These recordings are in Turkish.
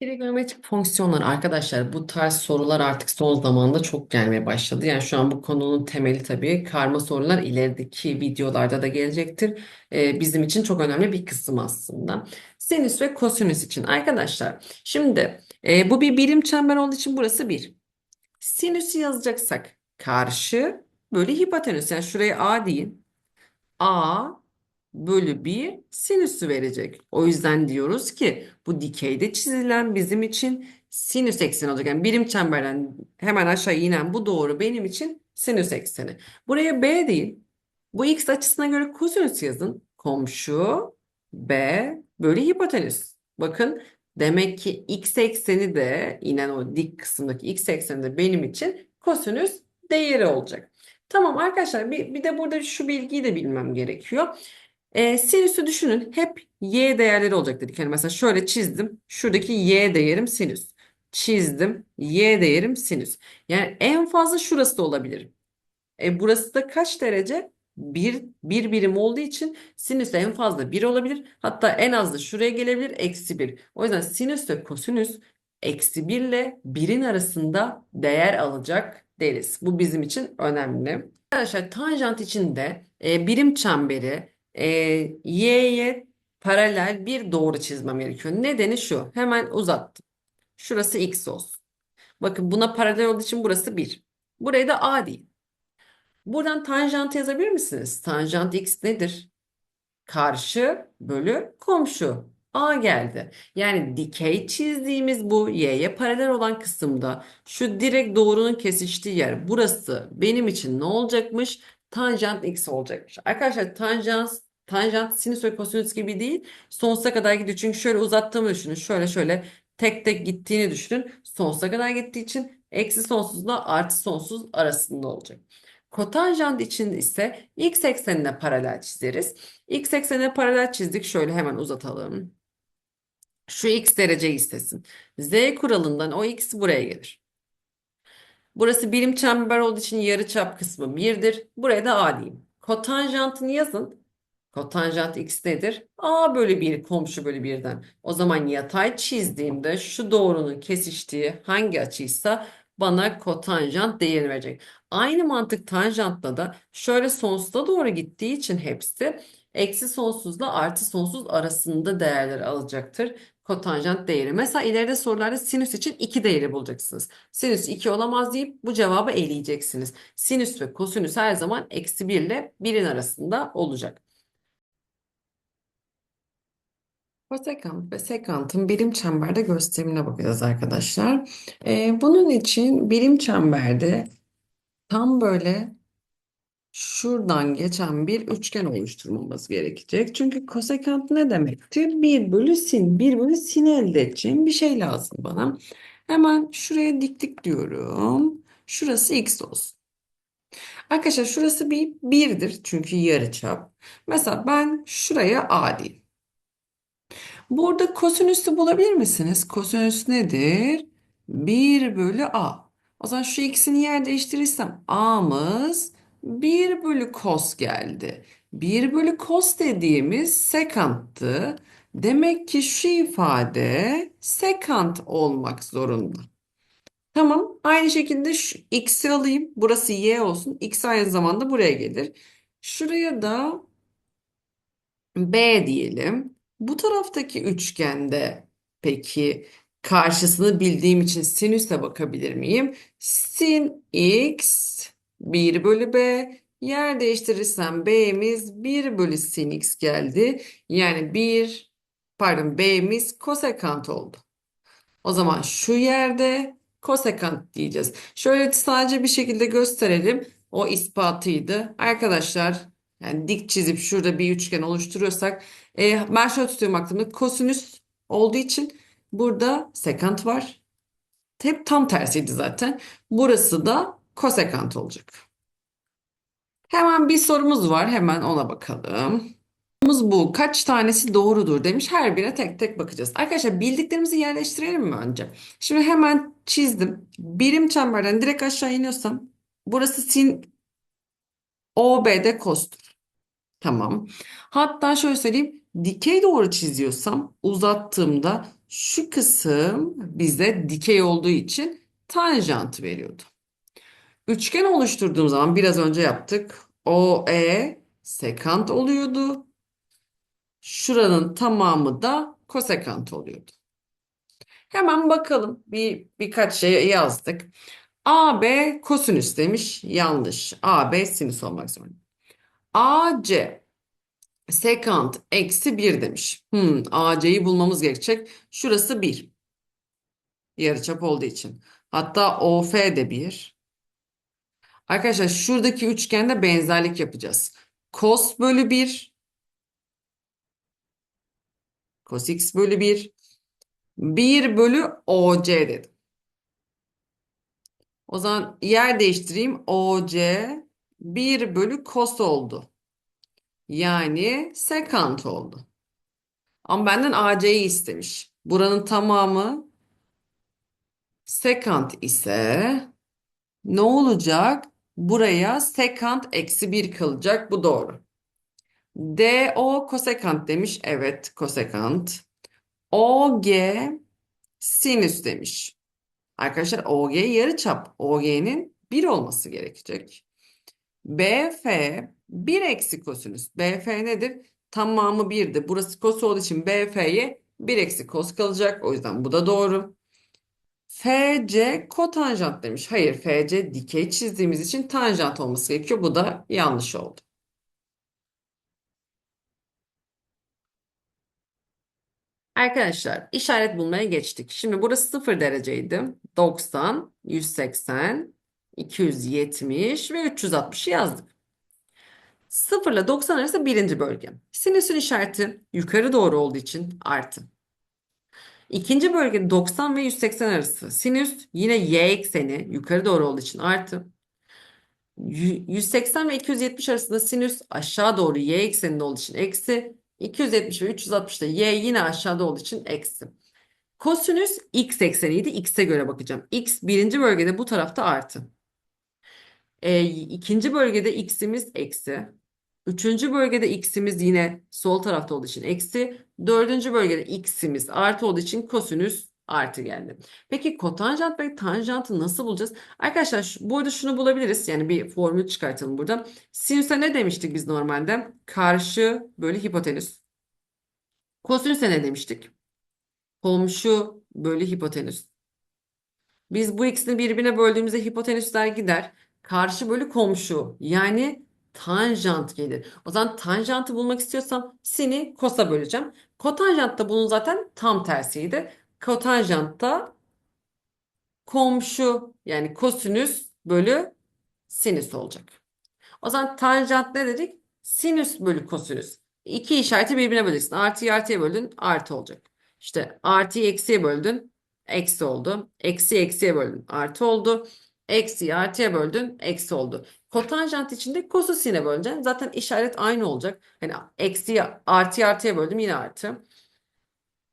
Trigonometrik fonksiyonlar arkadaşlar bu tarz sorular artık son zamanda çok gelmeye başladı. Yani şu an bu konunun temeli tabii karma sorular ilerideki videolarda da gelecektir. Ee, bizim için çok önemli bir kısım aslında. Sinüs ve kosinüs için arkadaşlar. Şimdi e, bu bir birim çember olduğu için burası bir. Sinüsü yazacaksak karşı bölü hipotenüs. Yani şuraya A deyin. A bölü 1 sinüsü verecek. O yüzden diyoruz ki bu dikeyde çizilen bizim için sinüs ekseni olacak. Yani birim çemberden hemen aşağı inen bu doğru benim için sinüs ekseni. Buraya B değil. Bu x açısına göre kosinüs yazın. Komşu B bölü hipotenüs. Bakın demek ki x ekseni de inen o dik kısımdaki x ekseni de benim için kosinüs değeri olacak. Tamam arkadaşlar bir, bir de burada şu bilgiyi de bilmem gerekiyor. E, sinüsü düşünün hep y değerleri olacak dedik. Yani mesela şöyle çizdim. Şuradaki y değerim sinüs. Çizdim. Y değerim sinüs. Yani en fazla şurası da olabilir. E, burası da kaç derece? Bir, bir birim olduğu için sinüs en fazla 1 olabilir. Hatta en az da şuraya gelebilir eksi 1. O yüzden sinüs ve kosinüs eksi 1 ile 1'in arasında değer alacak deriz. Bu bizim için önemli. Arkadaşlar tanjant için de e, birim çemberi e, y'ye paralel bir doğru çizmem gerekiyor. Nedeni şu. Hemen uzattım. Şurası x olsun. Bakın buna paralel olduğu için burası 1. Buraya da a değil. Buradan tanjant yazabilir misiniz? Tanjant x nedir? Karşı bölü komşu. A geldi. Yani dikey çizdiğimiz bu y'ye paralel olan kısımda şu direkt doğrunun kesiştiği yer burası benim için ne olacakmış? Tanjant x olacakmış. Arkadaşlar tanjant tanjant sinüs ve kosinüs gibi değil. Sonsuza kadar gidiyor. Çünkü şöyle uzattığımı düşünün. Şöyle şöyle tek tek gittiğini düşünün. Sonsuza kadar gittiği için eksi sonsuzla artı sonsuz arasında olacak. Kotanjant için ise x eksenine paralel çizeriz. X eksenine paralel çizdik. Şöyle hemen uzatalım. Şu x dereceyi istesin. Z kuralından o x buraya gelir. Burası birim çember olduğu için yarıçap kısmı 1'dir. Buraya da a diyeyim. Kotanjantını yazın. Kotanjant x nedir? a bölü 1 komşu bölü 1'den. O zaman yatay çizdiğimde şu doğrunun kesiştiği hangi açıysa bana kotanjant değerini verecek. Aynı mantık tanjantla da şöyle sonsuza doğru gittiği için hepsi eksi sonsuzla artı sonsuz arasında değerler alacaktır kotanjant değeri. Mesela ileride sorularda sinüs için 2 değeri bulacaksınız. Sinüs 2 olamaz deyip bu cevabı eleyeceksiniz. Sinüs ve kosinüs her zaman eksi 1 ile 1'in arasında olacak. Kosekant ve sekantın birim çemberde gösterimine bakacağız arkadaşlar. Ee, bunun için birim çemberde tam böyle şuradan geçen bir üçgen oluşturmamız gerekecek. Çünkü kosekant ne demektir? 1 bölü sin. 1 bölü sin elde edeceğim bir şey lazım bana. Hemen şuraya diktik diyorum. Şurası x olsun. Arkadaşlar şurası bir 1'dir çünkü yarıçap. Mesela ben şuraya a diyeyim. Burada kosinüsü bulabilir misiniz? Kosinüs nedir? 1 bölü a. O zaman şu ikisini yer değiştirirsem a'mız 1 bölü kos geldi. 1 bölü kos dediğimiz sekanttı. Demek ki şu ifade sekant olmak zorunda. Tamam. Aynı şekilde şu x'i alayım. Burası y olsun. X aynı zamanda buraya gelir. Şuraya da b diyelim. Bu taraftaki üçgende peki karşısını bildiğim için sinüse bakabilir miyim? Sin x 1 bölü b. Yer değiştirirsem b'miz 1 bölü sin x geldi. Yani 1 pardon b'miz kosekant oldu. O zaman şu yerde kosekant diyeceğiz. Şöyle sadece bir şekilde gösterelim. O ispatıydı. Arkadaşlar yani dik çizip şurada bir üçgen oluşturuyorsak e, ben şöyle tutuyorum aklımda kosinüs olduğu için burada sekant var. Hep tam tersiydi zaten. Burası da kosekant olacak. Hemen bir sorumuz var. Hemen ona bakalım. Sorumuz bu. Kaç tanesi doğrudur demiş. Her birine tek tek bakacağız. Arkadaşlar bildiklerimizi yerleştirelim mi önce? Şimdi hemen çizdim. Birim çemberden direkt aşağı iniyorsam burası sin OB'de kostur. Tamam. Hatta şöyle söyleyeyim. Dikey doğru çiziyorsam uzattığımda Şu kısım bize dikey olduğu için tanjant veriyordu. Üçgen oluşturduğum zaman biraz önce yaptık. OE sekant oluyordu. Şuranın tamamı da kosekant oluyordu. Hemen bakalım. Bir birkaç şey yazdık. AB kosinüs demiş. Yanlış. AB sinüs olmak zorunda. AC sekant eksi 1 demiş. Hmm, AC'yi bulmamız gerekecek. Şurası 1. Yarıçap olduğu için. Hatta OF de 1. Arkadaşlar şuradaki üçgende benzerlik yapacağız. Cos bölü 1 cos x bölü 1 1 bölü OC dedim. O zaman yer değiştireyim. OC 1 bölü cos oldu. Yani sekant oldu. Ama benden AC'yi istemiş. Buranın tamamı sekant ise ne olacak? Buraya sekant eksi 1 kalacak. Bu doğru. DO kosekant demiş. Evet kosekant. OG sinüs demiş. Arkadaşlar OG yarıçap. OG'nin 1 olması gerekecek. BF 1 eksi kosinüs. BF nedir? Tamamı 1'di. Burası kos olduğu için BF'ye 1 eksi kos kalacak. O yüzden bu da doğru. FC kotanjant demiş. Hayır FC dikey çizdiğimiz için tanjant olması gerekiyor. Bu da yanlış oldu. Arkadaşlar işaret bulmaya geçtik. Şimdi burası 0 dereceydi. 90, 180, 270 ve 360 yazdık. 0 ile 90 arası birinci bölge. Sinüsün işareti yukarı doğru olduğu için artı. İkinci bölge 90 ve 180 arası. Sinüs yine y ekseni yukarı doğru olduğu için artı. 180 ve 270 arasında sinüs aşağı doğru y ekseninde olduğu için eksi. 270 ve 360'da y yine aşağıda olduğu için eksi. Kosinüs x ekseniydi. X'e göre bakacağım. X birinci bölgede bu tarafta artı. E, ikinci bölgede x'imiz eksi. Üçüncü bölgede x'imiz yine sol tarafta olduğu için eksi. Dördüncü bölgede x'imiz artı olduğu için kosinüs artı geldi. Peki kotanjant ve tanjantı nasıl bulacağız? Arkadaşlar şu, bu arada şunu bulabiliriz. Yani bir formül çıkartalım burada. Sinüse ne demiştik biz normalde? Karşı bölü hipotenüs. Kosinüse ne demiştik? Komşu bölü hipotenüs. Biz bu ikisini birbirine böldüğümüzde hipotenüsler gider. Karşı bölü komşu yani tanjant gelir. O zaman tanjantı bulmak istiyorsam sini kosa böleceğim. Kotanjant da bunun zaten tam tersiydi. Kotanjant da komşu yani kosinüs bölü sinüs olacak. O zaman tanjant ne dedik? Sinüs bölü kosinüs. İki işareti birbirine böleceksin. Artıyı artıya böldün artı olacak. İşte artıyı eksiye böldün eksi oldu. Eksi eksiye böldün artı oldu. Eksiyi artıya böldün eksi oldu. Kotanjant içinde kosinüsine böleceksin. Zaten işaret aynı olacak. Hani eksiyi artıya artıya böldüm yine artı.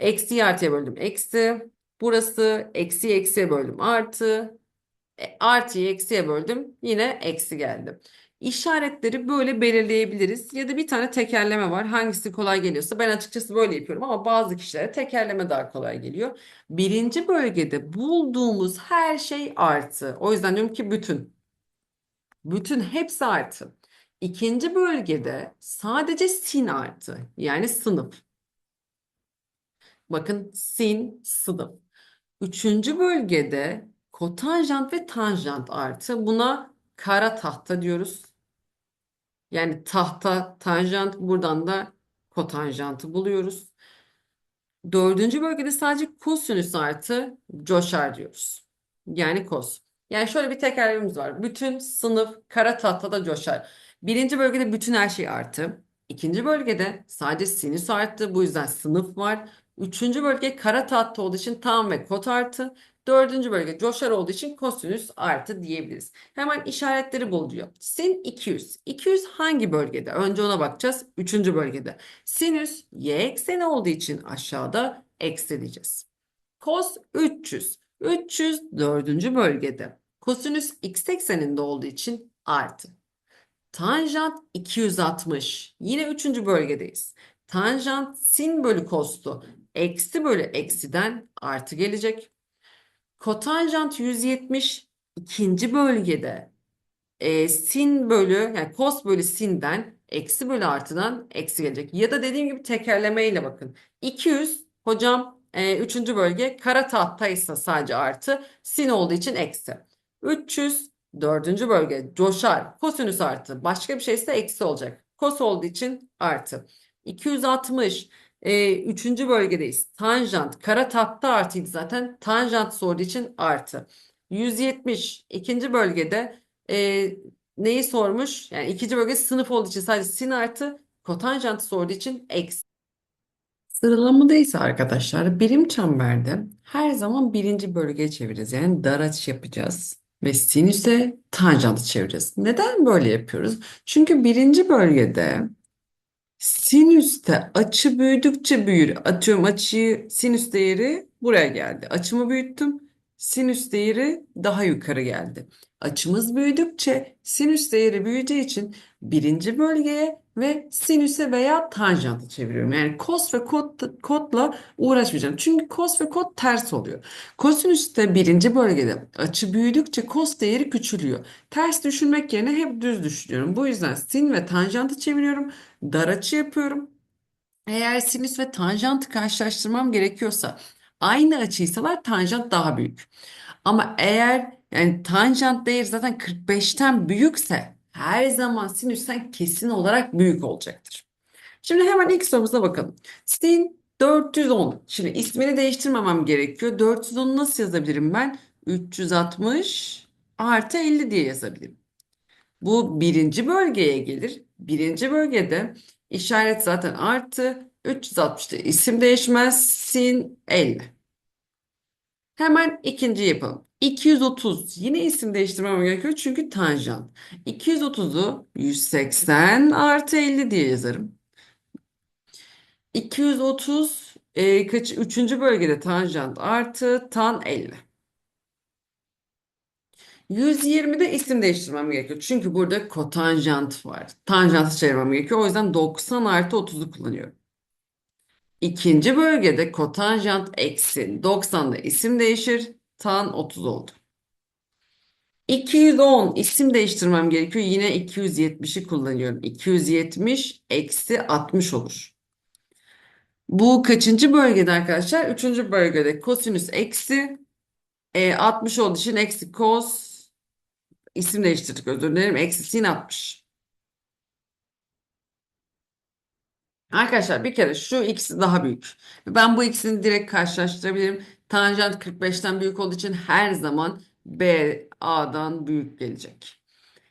Eksiyi artıya böldüm eksi. Burası eksi eksiye böldüm artı. E, artıyı eksiye böldüm yine eksi geldi. İşaretleri böyle belirleyebiliriz. Ya da bir tane tekerleme var. Hangisi kolay geliyorsa ben açıkçası böyle yapıyorum ama bazı kişilere tekerleme daha kolay geliyor. Birinci bölgede bulduğumuz her şey artı. O yüzden diyorum ki bütün. Bütün hepsi artı. İkinci bölgede sadece sin artı. Yani sınıf. Bakın sin sınıf. Üçüncü bölgede kotanjant ve tanjant artı. Buna kara tahta diyoruz. Yani tahta tanjant buradan da kotanjantı buluyoruz. Dördüncü bölgede sadece kosinüs artı coşar diyoruz. Yani kos. Yani şöyle bir tekerlememiz var. Bütün sınıf kara tahtada coşar. Birinci bölgede bütün her şey artı. İkinci bölgede sadece sinüs arttı. Bu yüzden sınıf var. Üçüncü bölge kara tahta olduğu için tam ve kot artı. Dördüncü bölge coşar olduğu için kosinüs artı diyebiliriz. Hemen işaretleri buluyor. Sin 200. 200 hangi bölgede? Önce ona bakacağız. Üçüncü bölgede. Sinüs y ekseni olduğu için aşağıda eksi diyeceğiz. Kos 300. 300 dördüncü bölgede. Kosinüs x ekseninde olduğu için artı. Tanjant 260. Yine üçüncü bölgedeyiz. Tanjant sin bölü kostu. Eksi bölü eksiden artı gelecek. Kotanjant 170 ikinci bölgede e, sin bölü yani kos bölü sinden eksi bölü artıdan eksi gelecek. Ya da dediğim gibi tekerlemeyle bakın. 200 hocam e, üçüncü bölge kara tahtaysa sadece artı sin olduğu için eksi. 300 dördüncü bölge coşar kosinüs artı başka bir şeyse eksi olacak. Kos olduğu için artı. 260 e, üçüncü bölgedeyiz. Tanjant kara tahta artıydı zaten. Tanjant sorduğu için artı. 170 ikinci bölgede e, neyi sormuş? Yani ikinci bölge sınıf olduğu için sadece sin artı kotanjantı sorduğu için eksi. Sıralamada arkadaşlar birim çemberde her zaman birinci bölgeye çevireceğiz. Yani dar açı yapacağız. Ve sinüse tanjantı çevireceğiz. Neden böyle yapıyoruz? Çünkü birinci bölgede sinüste açı büyüdükçe büyür. Atıyorum açıyı sinüs değeri buraya geldi. Açımı büyüttüm. Sinüs değeri daha yukarı geldi. Açımız büyüdükçe sinüs değeri büyüyeceği için birinci bölgeye ve sinüse veya tanjantı çeviriyorum. Yani kos ve kot, kotla uğraşmayacağım. Çünkü kos ve kot ters oluyor. Kosinüste birinci bölgede açı büyüdükçe kos değeri küçülüyor. Ters düşünmek yerine hep düz düşünüyorum. Bu yüzden sin ve tanjantı çeviriyorum. Dar açı yapıyorum. Eğer sinüs ve tanjantı karşılaştırmam gerekiyorsa aynı açıysalar tanjant daha büyük. Ama eğer yani tanjant değeri zaten 45'ten büyükse her zaman sinüsten kesin olarak büyük olacaktır. Şimdi hemen ilk sorumuza bakalım. Sin 410. Şimdi ismini değiştirmemem gerekiyor. 410'u nasıl yazabilirim ben? 360 artı 50 diye yazabilirim. Bu birinci bölgeye gelir. Birinci bölgede işaret zaten artı. 360'da isim değişmez. Sin 50. Hemen ikinci yapalım. 230 yine isim değiştirmem gerekiyor çünkü tanjant. 230'u 180 artı 50 diye yazarım. 230 e, kaç, üçüncü bölgede tanjant artı tan 50. 120'de isim değiştirmem gerekiyor. Çünkü burada kotanjant var. Tanjantı çevirmem gerekiyor. O yüzden 90 artı 30'u kullanıyorum. İkinci bölgede kotanjant eksi 90'da isim değişir. Tan 30 oldu. 210 isim değiştirmem gerekiyor. Yine 270'i kullanıyorum. 270 eksi 60 olur. Bu kaçıncı bölgede arkadaşlar? Üçüncü bölgede kosinüs eksi e, 60 olduğu için eksi kos isim değiştirdik özür dilerim. Eksi sin 60. Arkadaşlar bir kere şu ikisi daha büyük. Ben bu ikisini direkt karşılaştırabilirim. Tanjant 45'ten büyük olduğu için her zaman B A'dan büyük gelecek.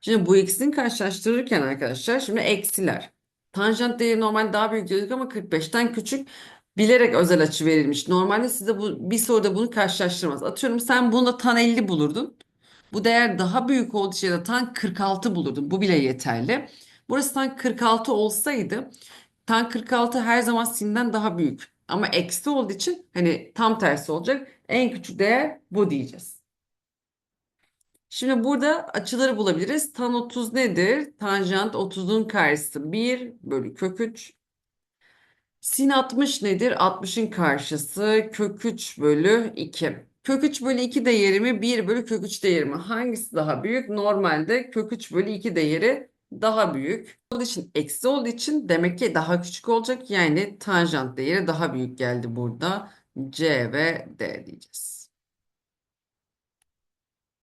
Şimdi bu ikisini karşılaştırırken arkadaşlar şimdi eksiler. Tanjant değeri normal daha büyük diyorduk ama 45'ten küçük bilerek özel açı verilmiş. Normalde size bu bir soruda bunu karşılaştırmaz. Atıyorum sen bunda tan 50 bulurdun. Bu değer daha büyük olduğu için de tan 46 bulurdun. Bu bile yeterli. Burası tan 46 olsaydı tan 46 her zaman sinden daha büyük. Ama eksi olduğu için hani tam tersi olacak. En küçük değer bu diyeceğiz. Şimdi burada açıları bulabiliriz. Tan 30 nedir? Tanjant 30'un karşısı 1 bölü kök 3. Sin 60 nedir? 60'ın karşısı kök 3 bölü 2. Kök 3 bölü 2 değeri mi? 1 bölü kök 3 değeri mi? Hangisi daha büyük? Normalde kök 3 bölü 2 değeri daha büyük. Olduğu için eksi olduğu için demek ki daha küçük olacak. Yani tanjant değeri daha büyük geldi burada. C ve D diyeceğiz.